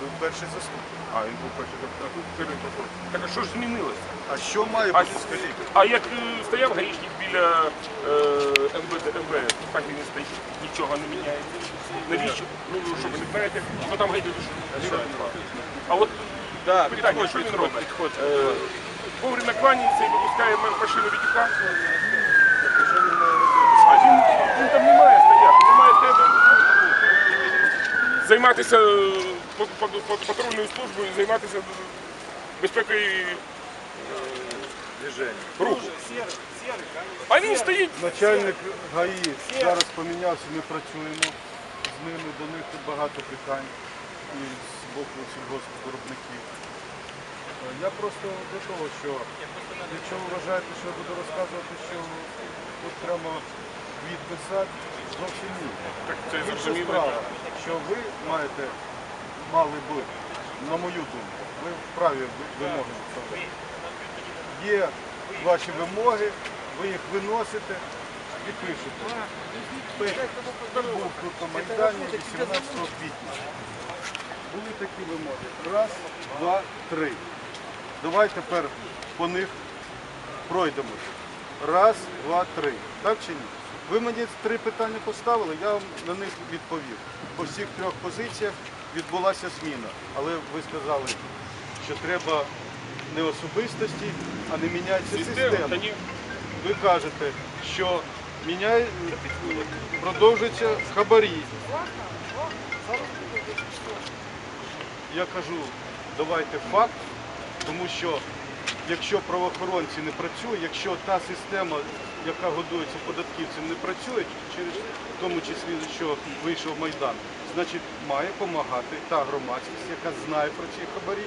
Ви перший заступник. А, він був перший заступник. Первий прокурор. Так а що ж змінилося? А що має А, бути, скажіть? а як е, стояв гаїчник біля е, МВД, МВС, так він і стоїть, нічого не міняється. Навіщо? Ну, що ви не знаєте, що там гаїть А от Так, питання, що він робить? Е, Вовремя кланяється і випускає м- машину Вітюка. А він, він там не має стояти, не має тебе займатися е, патрульною службою, займатися безпекою руху. А він стоїть. Начальник ГАІ зараз помінявся, ми працюємо з ними, до них тут багато питань і з боку сільгоспвиробників. Е, Я просто до того, що якщо ви вважаєте, що я буду розказувати, що тут прямо відписати, зовсім ні. Так це зрозуміло. справа, що ви маєте, мали би, на мою думку, ви вправі вимоги ставити. Є ваші вимоги, ви їх виносите і пишете. Хто був тут Майдані 18 квітня. Були такі вимоги. Раз, два, три. Давай тепер по них пройдемося. Раз, два, три. Так чи ні? Ви мені три питання поставили, я вам на них відповів. По всіх трьох позиціях відбулася зміна. Але ви сказали, що треба не особистості, а не міняється Система. Ви кажете, що міняє, продовжуються хабарі. Я кажу, давайте факт, тому що якщо правоохоронці не працюють, якщо та система, яка годується податківцям, не працює, через в тому числі, що вийшов Майдан, значить має допомагати та громадськість, яка знає про ці хабарі,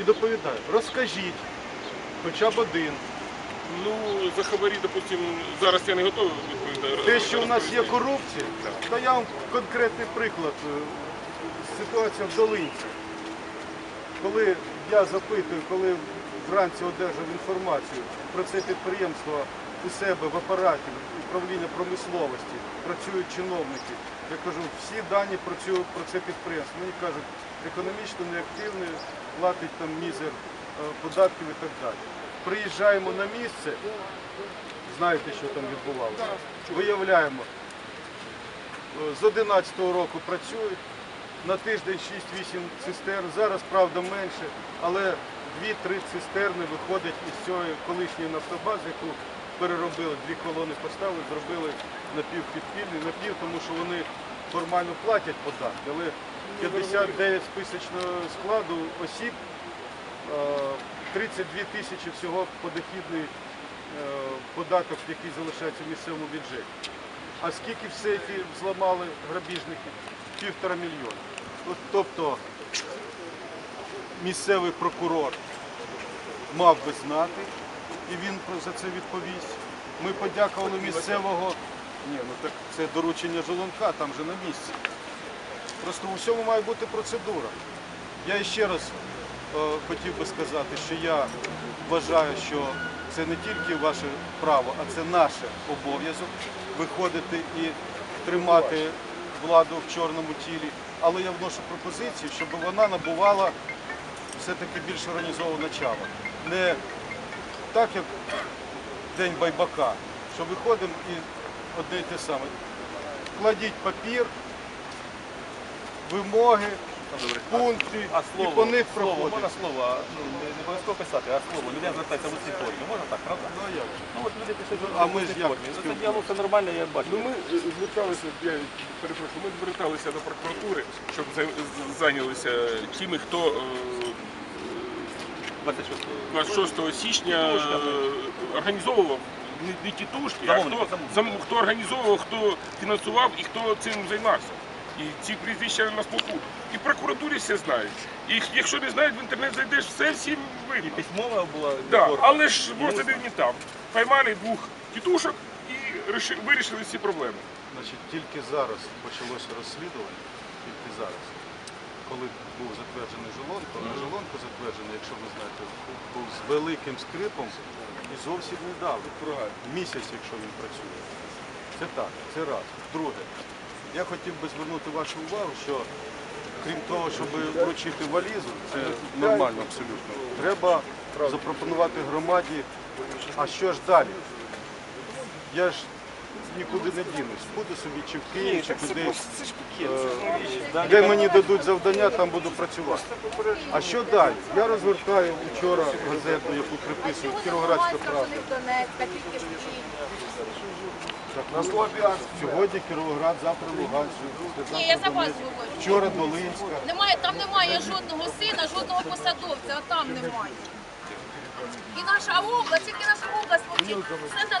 і доповідає. Розкажіть хоча б один. Ну, за хабарі, допустим, зараз я не готовий відповідати. Те, що у нас є корупція, то я вам конкретний приклад. Е, Ситуація в Долинці. Коли я запитую, коли вранці одержав інформацію про це підприємство у себе в апараті управління промисловості, працюють чиновники. Я кажу, всі дані про, про це підприємство. Мені кажуть, економічно неактивне, платить там мізер е, податків і так далі. Приїжджаємо на місце, знаєте, що там відбувалося. Виявляємо, е, з 11-го року працюють, на тиждень 6-8 цистерн, зараз, правда, менше, але 2-3 цистерни виходять із цієї колишньої нафтобази, яку переробили, дві колони поставили, зробили напівпідпільний, напів, тому що вони формально платять податки, але 59 списочного складу осіб, е, 32 тисячі всього подохідний е, податок, який залишається в місцевому бюджеті. А скільки в сейфі зламали грабіжники? Півтора мільйона. Тобто місцевий прокурор мав би знати, і він за це відповість. Ми подякували місцевого. Ні, ну так це доручення Жолонка, там же на місці. Просто у всьому має бути процедура. Я ще раз е, хотів би сказати, що я вважаю, що це не тільки ваше право, а це наш обов'язок виходити і тримати владу в чорному тілі. Але я вношу пропозицію, щоб вона набувала все-таки більш організованого начала. Не так, як День байбака, що виходимо і одне й те саме. Кладіть папір, вимоги, пункти, А і слово, по них слово, проходить. можна слово, а, ну, не, не обов'язково писати, а слово. Людина звертається в усій формі. Можна так, правда? Ну, а як? Ну от люди пишуть в А ми ж як формі. Ну, Це спілкуємося? діалог, це нормально, я бачу. Ну, ми е, зверталися, я перепрошую, ми зверталися до прокуратури, щоб за- з- зайнялися тими, хто е, 26 26 січня е, організовував не, не тітушки, а хто, замовники. хто організовував, хто фінансував і хто цим займався. І ці прізвища на слуху. І в прокуратурі все знають. І якщо не знають, в інтернет зайдеш, все всім видно. Письмова була Да, але ж вот не там. Поймали двох тітушок і ріши- вирішили всі проблеми. Значить, тільки зараз почалося розслідування, тільки зараз, коли був затверджений Жолонко, на Жолонко затверджений, якщо ви знаєте, був з великим скрипом і зовсім недавно. Місяць, якщо він працює. Це так, це раз. Друге, я хотів би звернути вашу увагу, що крім того, щоб вручити валізу, це нормально абсолютно. Треба запропонувати громаді, а що ж далі? Я ж нікуди не дінусь. Буду собі чи в Києві, чи кудись. Це ж пакет. Де мені дадуть завдання, там буду працювати. А що далі? Я розгортаю вчора газету, яку приписую Кіровоградська правда. Донецька, тільки стоїть. На Слов'янськ. Сьогодні Кіровоград, завтра Луганськ. Ні, я за вас говорю. Вчора Долинська. Немає, там немає жодного сина, жодного посадовця, а там немає. І наша область, тільки наша область, хлопці, все на